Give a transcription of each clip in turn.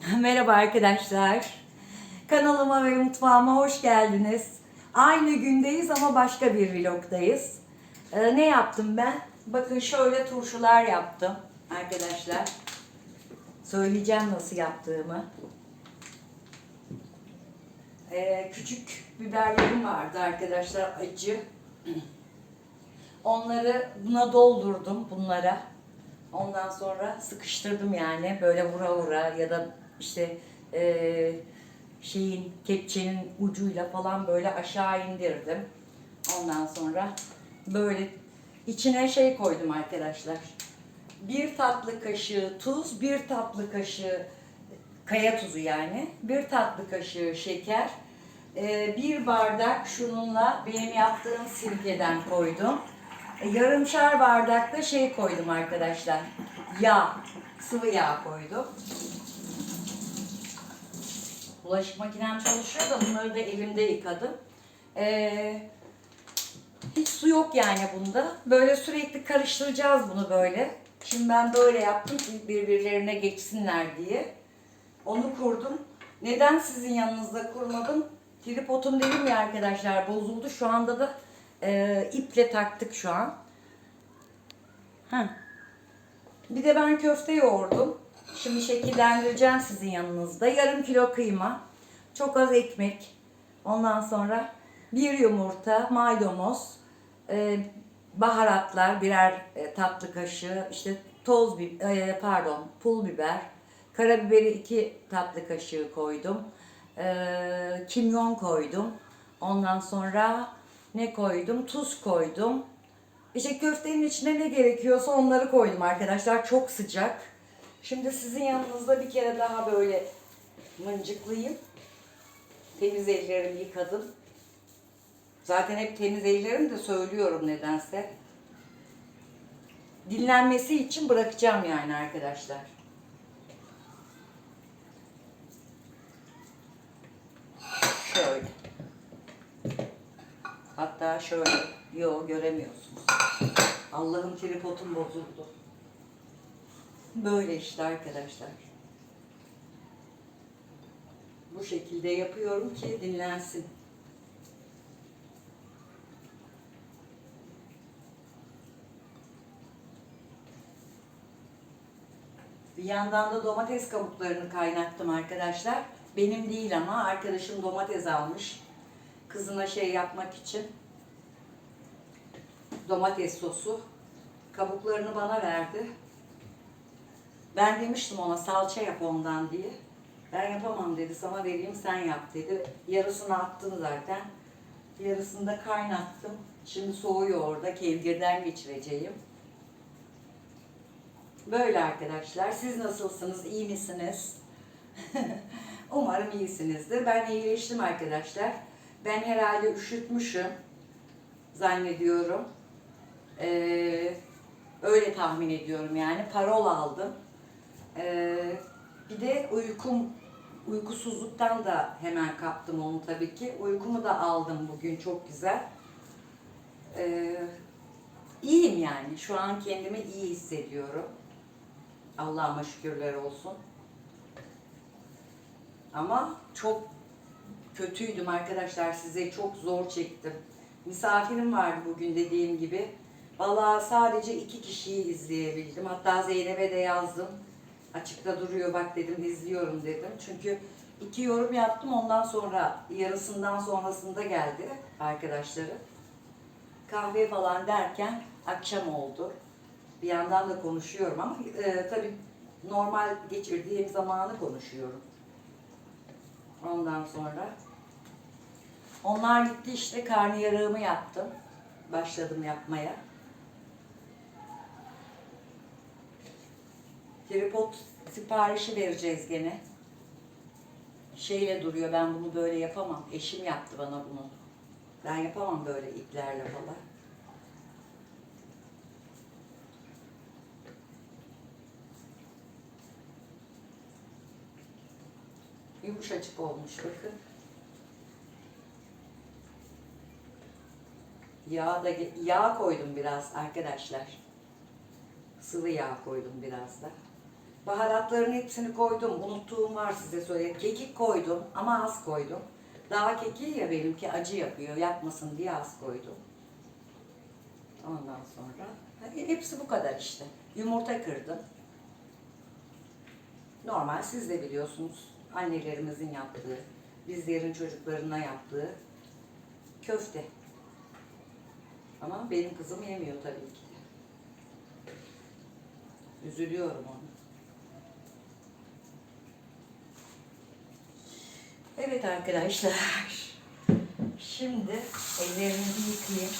Merhaba arkadaşlar. Kanalıma ve mutfağıma hoş geldiniz. Aynı gündeyiz ama başka bir vlogdayız. Ee, ne yaptım ben? Bakın şöyle turşular yaptım arkadaşlar. Söyleyeceğim nasıl yaptığımı. Ee, küçük biberlerim vardı arkadaşlar acı. Onları buna doldurdum bunlara. Ondan sonra sıkıştırdım yani böyle vura vura ya da işte eee, şeyin kepçenin ucuyla falan böyle aşağı indirdim. Ondan sonra böyle içine şey koydum arkadaşlar. Bir tatlı kaşığı tuz, bir tatlı kaşığı kaya tuzu yani, bir tatlı kaşığı şeker, eee, bir bardak şununla benim yaptığım sirkeden koydum. E, Yarımşar bardakta şey koydum arkadaşlar. Yağ, sıvı yağ koydum. Bulaşık makinem çalışıyor da bunları da elimde yıkadım. Ee, hiç su yok yani bunda. Böyle sürekli karıştıracağız bunu böyle. Şimdi ben böyle yaptım ki birbirlerine geçsinler diye. Onu kurdum. Neden sizin yanınızda kurmadım? Tripodum dedim ya arkadaşlar bozuldu. Şu anda da e, iple taktık şu an. Heh. Bir de ben köfte yoğurdum. Şimdi şekillendireceğim sizin yanınızda. Yarım kilo kıyma, çok az ekmek. Ondan sonra bir yumurta, maydanoz, e, baharatlar birer e, tatlı kaşığı, işte toz biber, pardon pul biber, karabiberi iki tatlı kaşığı koydum. E, kimyon koydum. Ondan sonra ne koydum? Tuz koydum. İşte köftenin içine ne gerekiyorsa onları koydum arkadaşlar. Çok sıcak. Şimdi sizin yanınızda bir kere daha böyle mıncıklayayım. Temiz ellerimi yıkadım. Zaten hep temiz ellerim de söylüyorum nedense. Dinlenmesi için bırakacağım yani arkadaşlar. Şöyle. Hatta şöyle. Yo göremiyorsunuz. Allah'ım tripodum bozuldu. Böyle işte arkadaşlar. Bu şekilde yapıyorum ki dinlensin. Bir yandan da domates kabuklarını kaynattım arkadaşlar. Benim değil ama arkadaşım domates almış. Kızına şey yapmak için domates sosu. Kabuklarını bana verdi. Ben demiştim ona salça yap ondan diye. Ben yapamam dedi. Sana vereyim sen yap dedi. Yarısını attım zaten. Yarısını da kaynattım. Şimdi soğuyor orada. Kevgirden geçireceğim. Böyle arkadaşlar. Siz nasılsınız? İyi misiniz? Umarım iyisinizdir. Ben iyileştim arkadaşlar. Ben herhalde üşütmüşüm. Zannediyorum. Ee, öyle tahmin ediyorum yani. Parol aldım. Ee, bir de uykum, uykusuzluktan da hemen kaptım onu tabii ki. Uykumu da aldım bugün çok güzel. Ee, iyiyim yani. Şu an kendimi iyi hissediyorum. Allah'ıma şükürler olsun. Ama çok kötüydüm arkadaşlar. Size çok zor çektim. Misafirim vardı bugün dediğim gibi. Vallahi sadece iki kişiyi izleyebildim. Hatta Zeynep'e de yazdım. Açıkta duruyor bak dedim izliyorum dedim. Çünkü iki yorum yaptım ondan sonra yarısından sonrasında geldi arkadaşları. Kahve falan derken akşam oldu. Bir yandan da konuşuyorum ama e, tabii normal geçirdiğim zamanı konuşuyorum. Ondan sonra onlar gitti işte karnıyarığımı yaptım. Başladım yapmaya. Tripod siparişi vereceğiz gene. Şeyle duruyor ben bunu böyle yapamam. Eşim yaptı bana bunu. Ben yapamam böyle iplerle falan. Yumuşacık olmuş bakın. Yağ da yağ koydum biraz arkadaşlar. Sıvı yağ koydum biraz da. Baharatların hepsini koydum. Unuttuğum var size söyleyeyim. Kekik koydum ama az koydum. Daha kekiği ya benimki acı yapıyor. Yapmasın diye az koydum. Ondan sonra hadi hepsi bu kadar işte. Yumurta kırdım. Normal siz de biliyorsunuz annelerimizin yaptığı, bizlerin çocuklarına yaptığı köfte. Ama benim kızım yemiyor tabii ki. Üzülüyorum ona. Evet arkadaşlar. Şimdi ellerimizi yıkayayım.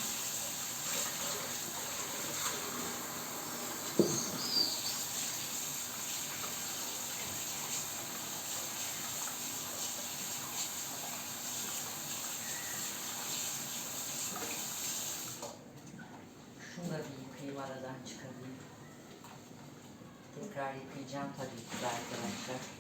Bir yıkayayım aradan çıkarayım. Tekrar yıkayacağım tabii ki arkadaşlar.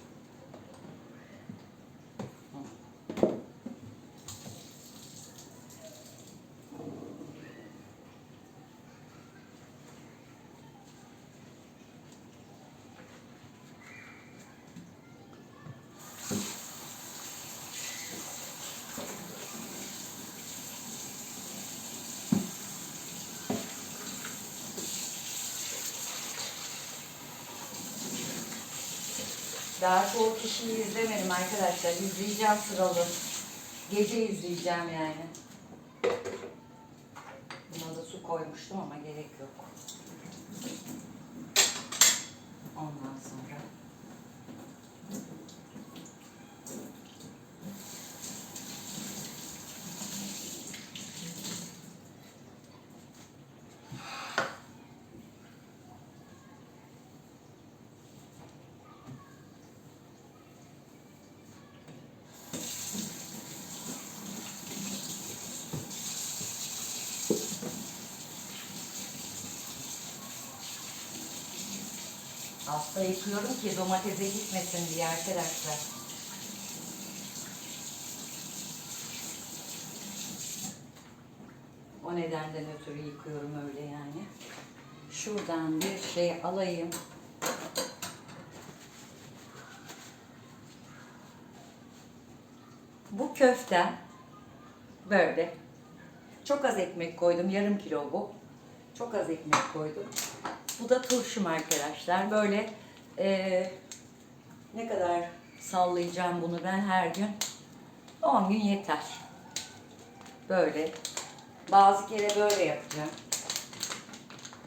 Daha çoğu kişiyi izlemedim arkadaşlar. İzleyeceğim sıralı. Gece izleyeceğim yani. Buna da su koymuştum ama gerek yok. Ondan sonra Hasta yıkıyorum ki domatese gitmesin diye arkadaşlar. O nedenden ötürü yıkıyorum öyle yani. Şuradan bir şey alayım. Bu köfte böyle. Çok az ekmek koydum. Yarım kilo bu. Çok az ekmek koydum. Bu da turşum arkadaşlar. Böyle eee, ne kadar sallayacağım bunu ben her gün? 10 gün yeter. Böyle. Bazı kere böyle yapacağım.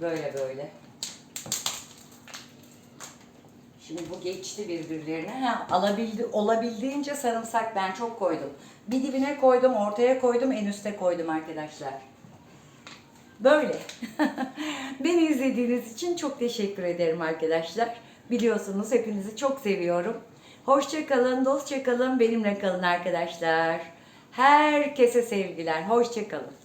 Böyle böyle. Şimdi bu geçti birbirlerine. Ha, alabildi, olabildiğince sarımsak ben çok koydum. Bir dibine koydum, ortaya koydum, en üste koydum arkadaşlar. Böyle. Beni izlediğiniz için çok teşekkür ederim arkadaşlar. Biliyorsunuz hepinizi çok seviyorum. Hoşça kalın, dostça kalın, benimle kalın arkadaşlar. Herkese sevgiler. Hoşça kalın.